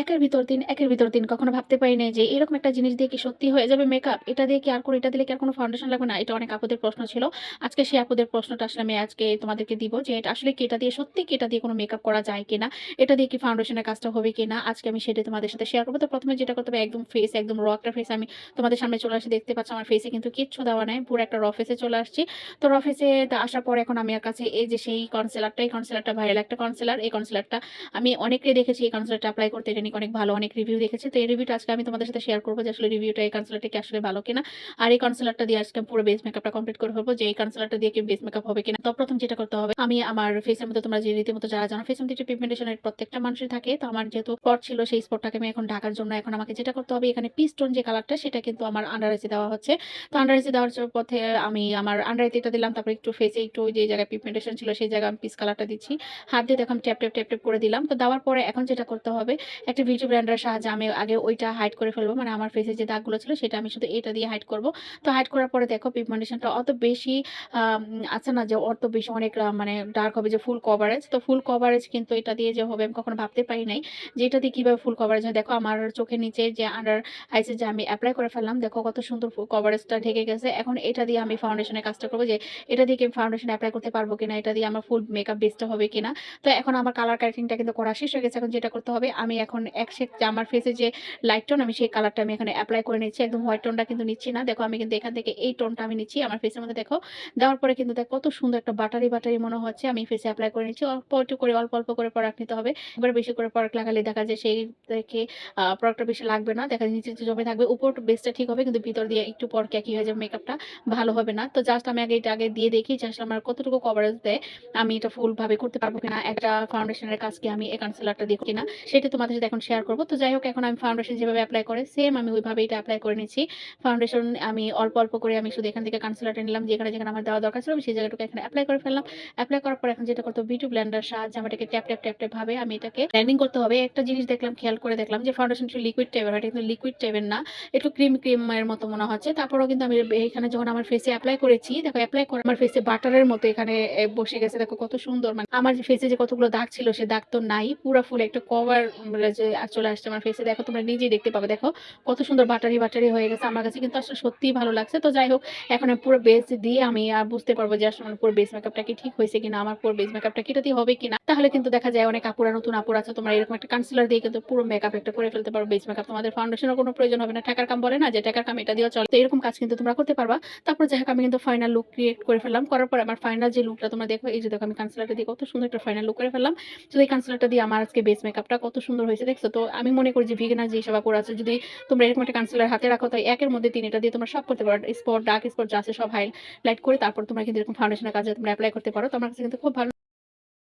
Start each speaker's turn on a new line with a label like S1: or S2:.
S1: একের ভিতর দিন, একের ভিতর দিন কখনো ভাবতে পারি নাই যে এরকম একটা জিনিস দিয়ে কি সত্যি হয়ে যাবে মেকআপ? এটা দিয়ে কি আর কোনো এটা দিলে কি আর কোনো ফাউন্ডেশন লাগবে না? এটা অনেক আপুদের প্রশ্ন ছিল। আজকে সেই আপুদের প্রশ্নটা আসলে আমি আজকে তোমাদেরকে দিব যে এটা আসলে কি এটা দিয়ে সত্যি কি এটা দিয়ে কোনো মেকআপ করা যায় কিনা? এটা দিয়ে কি ফাউন্ডেশনের কাজটা হবে কিনা? আজকে আমি সেটা তোমাদের সাথে শেয়ার করব তো ১ম এ যেটা করতে হবে একদম ফেস একদম র একটা ফেস আমি তোমাদের সামনে চলে আসছি। দেখতে পাচ্ছ আমার ফেসে কিন্তু কিচ্ছু দেওয়া নাই। পুরো একটা র ফেসে চলে আসছি। তো র ফেসে আসার পর এখন আমার কাছে এই যে সেই কনসিলারটা, এই কনসিলারটা ভাইরাল একটা কনসেলার এই কনসিলারটা আমি অনেককে দেখেছি এই কনসিলারটা অ্যাপ্লাই করতে। নাকি অনেক ভালো অনেক রিভিউ দেখেছি। তো এই রিভিউটা আজকে আমি তোমাদের সাথে শেয়ার করব যে আসলে রিভিউটা এই কনসিলারটা কি আসলে ভালো কিনা। আর এই কনসিলারটা দিয়ে আজকে পুরো বেস মেকআপটা কমপ্লিট করে ফেলব যে এই কনসিলারটা দিয়ে কি বেস মেকআপ হবে কিনা। তো ১ম যেটা করতে হবে আমি আমার ফেসের মধ্যে তোমরা যে রীতিমতো যারা জানো ফেসের মধ্যে পিগমেন্টেশন এর প্রত্যেকটা মানুষের থাকে। তো আমার যেহেতু স্পট ছিল সেই স্পটটাকে আমি এখন ঢাকার জন্য এখন আমাকে যেটা করতে হবে এখানে পিচ টোন যে কালারটা সেটা কিন্তু আমার আন্ডার আইসে দেওয়া হচ্ছে। তো আন্ডার আইসে দেওয়ার পথে আমি আমার আন্ডার আইতে এটা দিলাম। তারপরে একটু ফেসে একটু যে জায়গায় পিগমেন্টেশন ছিল সেই জায়গায় আমি পিচ কালারটা দিচ্ছি। হাত দিয়ে দেখো আমি ট্যাপ, ট্যাপ, ট্যাপ, ট্যাপ করে দিলাম। তো দেওয়ার পরে এখন যেটা করতে হবে একটা বিউটি ব্লেন্ডারের সাহায্যে আমি আগে ওইটা হাইড করে ফেলব। মানে আমার ফেসে যে দাগগুলো ছিল সেটা আমি শুধু এটা দিয়ে হাইড করব। তো হাইড করার পরে দেখো পিগমেন্টেশনটা অত বেশি আছে না যে অত বেশি অনেক মানে ডার্ক হবে যে ফুল কভারেজ। তো ফুল কভারেজ কিন্তু এটা দিয়ে যে হবে আমি কখনো ভাবতে পারি নাই যে এটা দিয়ে কীভাবে ফুল কভারেজ হয়। দেখো আমার চোখের নিচে যে আন্ডার আইসে যে আমি অ্যাপ্লাই করে ফেললাম। দেখো কত সুন্দর কভারেজটা ঢেকে গেছে। এখন এটা দিয়ে আমি ফাউন্ডেশনের কাজটা করব যে এটা দিয়ে কি ফাউন্ডেশন এপ্লাই করতে পারব কিনা? এটা দিয়ে আমার ফুল মেকআপ বেসটা হবে কিনা? তো এখন আমার কালার কারেক্টিংটা কিন্তু করা শেষ হয়ে গেছে। এখন যেটা করতে হবে, আমি এখন এক শেড আমার ফেসে যে লাইট টোন আমি সেই কালারটা আমি এখানে এপ্লাই করে নিচ্ছি। একদম হোয়াইট টোনটা কিন্তু নিচ্ছি না। দেখো আমি কিন্তু এখান থেকে এই টোনটা আমি নিচ্ছি আমার ফেসের মধ্যে দেখো। দেওয়ার পরে কিন্তু দেখো কত সুন্দর একটা বাটারি, বাটারি মনে হচ্ছে। আমি ফেসে এপ্লাই করে নিচ্ছি। অল্প একটু করে অল্প, অল্প করে প্রোডাক্ট নিতে হবে। একবারে বেশি করে প্রোডাক্ট লাগালে দেখা যায় সেই থেকে প্রোডাক্টটা বেশি লাগবে না। দেখা যায় নিচে, জমে থাকবে। উপর বেসটা ঠিক হবে কিন্তু ভিতর দিয়ে একটু পর ক্যাকি হয়ে যাবে মেকআপটা ভালো হবে না। তো জাস্ট আমি আগে এটা আগে দিয়ে দেখি আসলে আমার কতটুকু কভারেজ দেয়। আমি এটা ফুল ভাবে করতে পারব কিনা। একটা ফাউন্ডেশনের কাজ কি আমি এই কনসিলারটা দিয়ে কিনা সেটা তোমাদের সাথে এখন শেয়ার করব। তো যাই হোক এখন আমি ফাউন্ডেশন যেভাবে এপ্লাই করে সেম আমি ওইভাবে এটা এপ্লাই করে নিচ্ছি। ফাউন্ডেশন আমি অল্প, অল্প করে আমি শুধু এখান থেকে কনসিলারটা নিলাম যেখানে, যেখানে আমার দেওয়া দরকার ছিল আমি সেই জায়গাটুকু এখানে এপ্লাই করে ফেললাম। এপ্লাই করার পর এখন যেটা করতে হবে বিউটি ব্লেন্ডার সাহায্যে আমার এটাকে ট্যাপ, ট্যাপ, ট্যাপ, ট্যাপ ভাবে আমি এটাকে ব্লেন্ডিং করতে হবে। একটা জিনিস দেখলাম খেয়াল করে দেখলাম যে ফাউন্ডেশন একটু লিকুইড টাইপের হয়। কিন্তু লিকুইড টাইপের না। একটু ক্রিম, ক্রিম এর মতো মনে হচ্ছে। তারপরেও কিন্তু আমি এখানে যখন আমার ফেসে অ্যাপ্লাই করেছি দেখো অ্যাপ্লাই করে আমার ফেসে বাটারের মতো এখানে বসে গেছে। দেখো কত সুন্দর মানে আমার ফেসে যে কতগুলো দাগ ছিল সে দাগ তো নাই। পুরা ফুল একটা কভার চলে আসছে আমার ফেসে দেখো তোমরা নিজেই দেখতে পাবে। দেখো কত সুন্দর বাটারি, বাটারি হয়ে গেছে। আমার কাছে কিন্তু আসলে সত্যিই ভালো লাগছে। তো যাই হোক এখন পুরো বেস দিয়ে আমি আ বুঝতে পারব যে আসলে আমার পুরো বেস মেকআপটা কি ঠিক হয়েছে কিনা, আমার পুরো বেস মেকআপটা কি দিয়ে হবে কিনা। তাহলে কিন্তু দেখা যায় অনেক আপুরা নতুন আপুরা আছে তোমরা এরকম একটা কনসিলার দিয়ে কিন্তু পুরো মেকআপ একটা করে ফেলতে পারো বেস মেকআপ। তোমাদের ফাউন্ডেশনের কোনো প্রয়োজন হবে না। টাকার কাম বলে না যে টাকার কাম এটা দিয়ে চলে। তো এরকম কাজ কিন্তু তোমরা করতে পারবা। তারপর যাই হোক আমি কিন্তু ফাইনাল লুক ক্রিয়েট করে ফেললাম। করার পর আমার ফাইনাল যে লুকটা তোমরা দেখো এই যে দেখো আমি কনসিলারটা দিয়ে কত সুন্দর একটা ফাইনাল লুক করে ফেললাম। তো এই কনসিলারটা দিয়ে আমার আজকে বেস মেকআপটা কত সুন্দর হয়েছে দেখছ? তো আমি মনে করি যে ভিগেনার যে সেবা করে আছে যদি তোমরা এরকম একটা কাউন্সিলার হাতে রাখো তাই একের মধ্যে তিন এটা দিয়ে তোমরা সব করতে পারো। স্পট, ডার্ক স্পট যা আছে সব হাইলাইট করে তারপর তোমরা কিন্তু এরকম ফাউন্ডেশনের কাজে তোমরা অ্যাপ্লাই করতে পারো। তোমার কাছে কিন্তু খুব ভালো